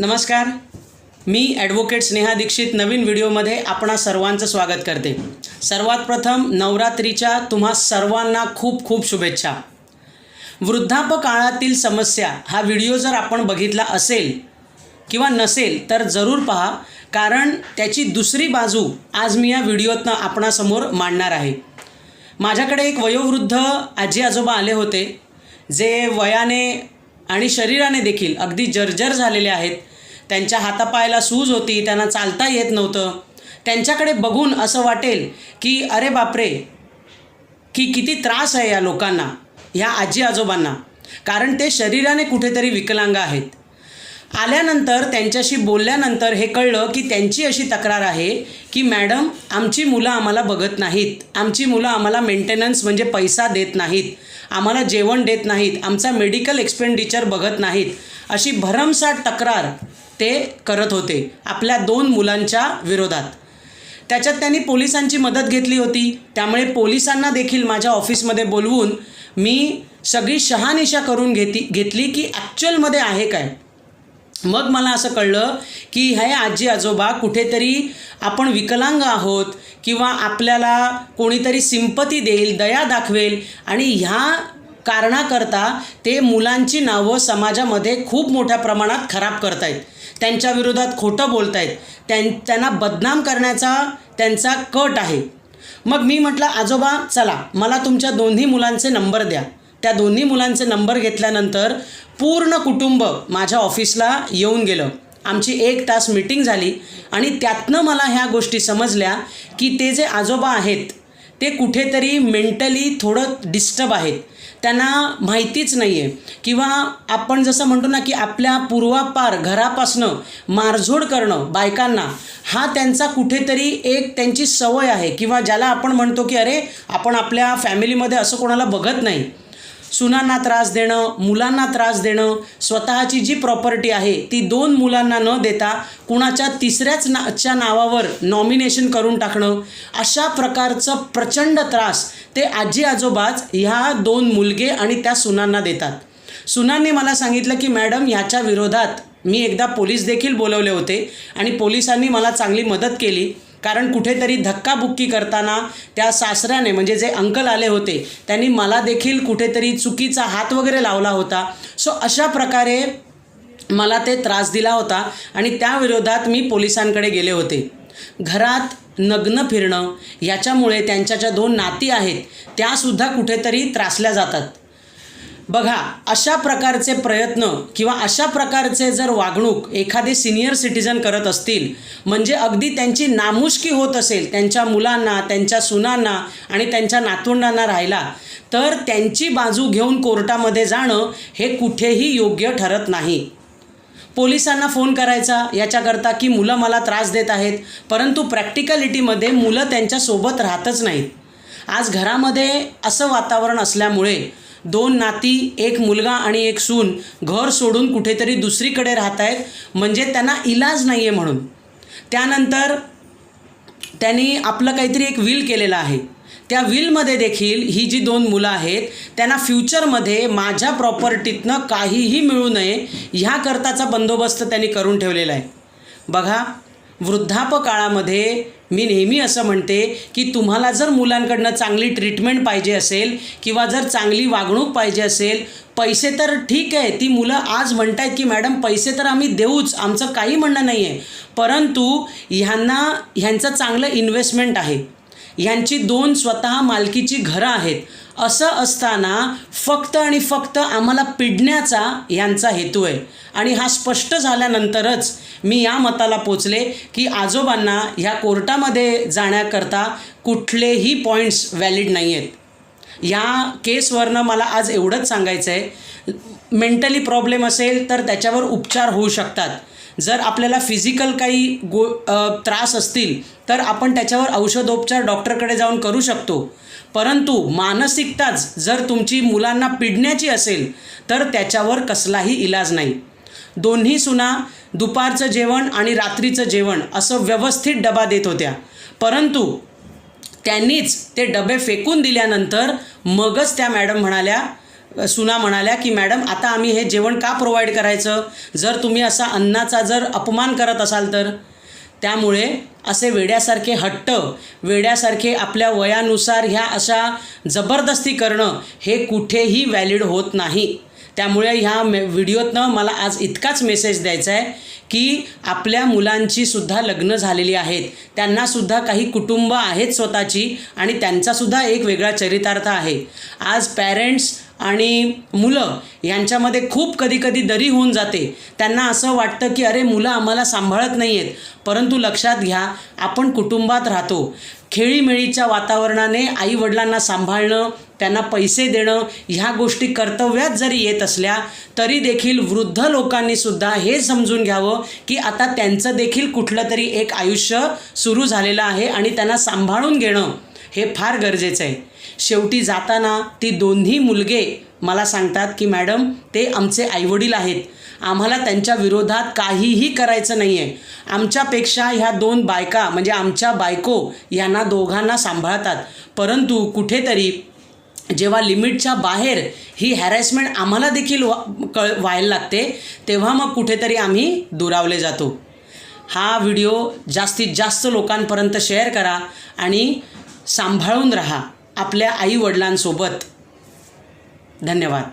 नमस्कार. मी ॲडव्होकेट स्नेहा दीक्षित नवीन व्हिडिओमध्ये आपणा सर्वांचं स्वागत करते. सर्वात प्रथम नवरात्रीच्या तुम्हा सर्वांना खूप खूप शुभेच्छा. वृद्धापकाळातील समस्या हा व्हिडिओ जर आपण बघितला असेल किंवा नसेल तर जरूर पहा कारण त्याची दुसरी बाजू आज मी या व्हिडिओतनं आपणासमोर मांडणार आहे. माझ्याकडे एक वयोवृद्ध आजी आजोबा आले होते जे वयाने आणि शरीराने देखील अगदी जर्जर झालेले आहेत. त्यांच्या हातापायाला सूज होती त्यांना चालता येत नव्हतं. त्यांच्याकडे बघून असं वाटेल की अरे बापरे की किती त्रास आहे या लोकांना ह्या आजी आजोबांना. कारण ते शरीराने कुठेतरी विकलांग आहेत. आल्यानंतर त्यांच्याशी बोलल्यानंतर हे कळलं की त्यांची अशी तक्रार आहे की मॅडम आमची मुलं आम्हाला बघत नाहीत. आमची मुलं आम्हाला मेंटेनन्स म्हणजे पैसा देत नाहीत. आम्हाला जेवण देत नाहीत. आमचा मेडिकल एक्सपेंडिचर बघत नाहीत. अशी भरमसाठ तक्रार ते करत होते आपल्या दोन मुलांच्या विरोधात. त्याच्यात त्यांनी पोलिसांची मदत घेतली होती. त्यामुळे पोलिसांना देखील माझ्या ऑफिसमध्ये बोलवून मी सगळी शहानिशा करून घेती घेतली की ॲक्च्युअलमध्ये आहे काय? मग मला असं कळलं की हे आजी आजोबा कुठेतरी आपण विकलांग आहोत किंवा आपल्याला कोणीतरी सिंपती देईल दया दाखवेल आणि ह्या कारणाकरता ते मुलांची नावं समाजामध्ये खूप मोठ्या प्रमाणात खराब करतायत. त्यांच्या विरोधात खोटं बोलत आहेत त्यां त्यांना बदनाम करण्याचा त्यांचा कट आहे. मग मी म्हटलं आजोबा चला मला तुमच्या दोन्ही मुलांचे नंबर द्या. त्या दोन्ही मुलांचे नंबर घेतल्यानंतर पूर्ण कुटुंब माझ्या ऑफिसला येऊन गेलं. आमची एक तास मीटिंग झाली आणि त्यातनं मला ह्या गोष्टी समजल्या की ते जे आजोबा आहेत ते कुठेतरी मेंटली थोडं डिस्टर्ब आहेत. त्यांना माहितीच नाही आहे किंवा आपण जसं म्हणतो ना की आपल्या पूर्वापार घरापासनं मारझोड करणं बायकांना हा त्यांचा कुठेतरी एक त्यांची सवय आहे. किंवा ज्याला आपण म्हणतो की अरे आपण आपल्या फॅमिलीमध्ये असं कोणाला बघत नाही. सुनांना त्रास देणं मुलांना त्रास देणं स्वतःची जी प्रॉपर्टी आहे ती दोन मुलांना न देता कुणाच्या तिसऱ्याच नाच्या नावावर नॉमिनेशन करून टाकणं अशा प्रकारचं प्रचंड त्रास ते आजी आजोबाच ह्या दोन मुलगे आणि त्या सुनांना देतात. सुनांनी मला सांगितलं की मॅडम ह्याच्या विरोधात मी एकदा पोलीस देखील बोलवले होते आणि पोलिसांनी मला चांगली मदत केली. कारण कुठेतरी धक्काबुक्की करताना त्या सासऱ्याने म्हणजे जे अंकल आले होते त्यांनी मला देखील कुठेतरी चुकीचा हात वगैरे लावला होता. सो अशा प्रकारे मला ते त्रास दिला होता आणि त्याविरोधात मी पोलिसांकडे गेले होते. घरात नग्न फिरणं याच्यामुळे त्यांच्या ज्या दोन नाती आहेत त्यासुद्धा कुठेतरी त्रासल्या जातात. बघा अशा प्रकारचे प्रयत्न किंवा अशा प्रकारचे जर वागणूक एखादे सिनियर सिटीजन करत असतील म्हणजे अगदी त्यांची नामुष्की होत असेल त्यांच्या मुलांना त्यांच्या सुनांना आणि त्यांच्या नातवंडांना राहिला तर त्यांची बाजू घेऊन कोर्टामध्ये जाणं हे कुठेही योग्य ठरत नाही. पोलिसांना फोन करायचा याच्याकरता की मुलं मला त्रास देत आहेत परंतु प्रॅक्टिकॅलिटीमध्ये मुलं त्यांच्यासोबत राहतच नाहीत. आज घरामध्ये असं वातावरण असल्यामुळे दोन नाती एक मुलगा आणि एक सून घर सोडून कुठेतरी दुसरीकडे राहत आहेत म्हणजे त्यांना इलाज नाही आहे म्हणून. त्यानंतर त्यांनी आपलं काहीतरी एक विल केलेलं आहे. त्या विलमध्ये देखील ही जी दोन मुलं आहेत त्यांना फ्युचरमध्ये माझ्या प्रॉपर्टीतनं काहीही मिळू नये ह्याकरताचा बंदोबस्त त्यांनी करून ठेवलेला आहे. बघा वृद्धापकाळामध्ये मी नेहमी असं म्हणते की तुम्हाला जर मुलांकडनं चांगली ट्रीटमेंट पाहिजे असेल किंवा जर चांगली वागणूक पाहिजे असेल पैसे तर ठीक आहे. ती मुलं आज म्हणत आहेत की मॅडम पैसे तर आम्ही देऊच. आमचं काही म्हणणं नाही आहे परंतु ह्यांना ह्यांचं चांगलं इन्व्हेस्टमेंट आहे. ह्यांची दोन स्वतः मालकीची घरं आहेत. असं असताना फक्त आणि फक्त आम्हाला पिडण्याचा यांचा हेतू आहे. आणि हा स्पष्ट झाल्यानंतरच मी या मताला पोचले की आजोबांना ह्या कोर्टामध्ये जाण्याकरता कुठलेही पॉईंट्स व्हॅलिड नाही आहेत या केसवरनं मला आज एवढंच सांगायचं आहे मेंटली प्रॉब्लेम असेल तर त्याच्यावर उपचार होऊ शकतात. जर आपल्याला फिजिकल काही गो त्रास असतील तर आपण त्याच्यावर औषधोपचार डॉक्टरकडे जाऊन करू शकतो. परंतु मानसिकताच जर तुमची मुलांना पिडण्याची असेल तर त्याच्यावर कसलाही इलाज नाही. दोन्ही सुना दुपारचं जेवण आणि रात्रीचं जेवण असं व्यवस्थित डबा देत होत्या. परंतु त्यांनीच ते डबे फेकून दिल्यानंतर मगच त्या मॅडम म्हणाल्या सुना म्हणाल्या की मॅडम आता आम्ही हे जेवण का प्रोव्हाइड करायचं? जर तुम्ही असा अन्नाचा जर अपमान करत असाल तर? त्यामुळे असे वेड्यासारखे हट्ट वेड्यासारखे आपल्या वयानुसार ह्या अशा जबरदस्ती करणं हे कुठेही व्हॅलिड होत नाही. त्यामुळे ह्या मे व्हिडिओतनं मला आज इतकाच मेसेज द्यायचा आहे की आपल्या मुलांची सुद्धा लग्न झालेली आहेत. त्यांनासुद्धा काही कुटुंब आहेत स्वतःची आणि त्यांचासुद्धा एक वेगळा चरितार्थ आहे. आज पॅरेंट्स आणि मुलं यांच्यामध्ये खूप कधीकधी दरी होऊन जाते. त्यांना असं वाटतं की अरे मुलं आम्हाला सांभाळत नाही आहेत परंतु लक्षात घ्या आपण कुटुंबात राहतो. खेळीमेळीच्या वातावरणाने आईवडिलांना सांभाळणं त्यांना पैसे देणं ह्या गोष्टी कर्तव्यात जरी येत असल्या तरी देखील वृद्ध लोकांनीसुद्धा हे समजून घ्यावं की आता त्यांचं देखील कुठलं तरी एक आयुष्य सुरू झालेलं आहे आणि त्यांना सांभाळून घेणं. हे फार गरजेचं आहे. शेवटी जाताना ती दोन्ही मुलगे मला सांगतात की मॅडम ते आमचे आईवडील आहेत. आम्हाला त्यांच्या विरोधात काहीही करायचं नाही आहे आमच्यापेक्षा ह्या दोन बायका म्हणजे आमच्या बायको यांना दोघांना सांभाळतात. परंतु कुठेतरी जेव्हा लिमिटच्या बाहेर ही हॅरॅसमेंट आम्हाला देखील वा कळ व्हायला लागते तेव्हा मग कुठेतरी आम्ही दुरावले जातो. हा व्हिडिओ जास्तीत जास्त लोकांपर्यंत शेअर करा आणि सांभाळून राहा आपल्या आईवडिलांसोबत. धन्यवाद.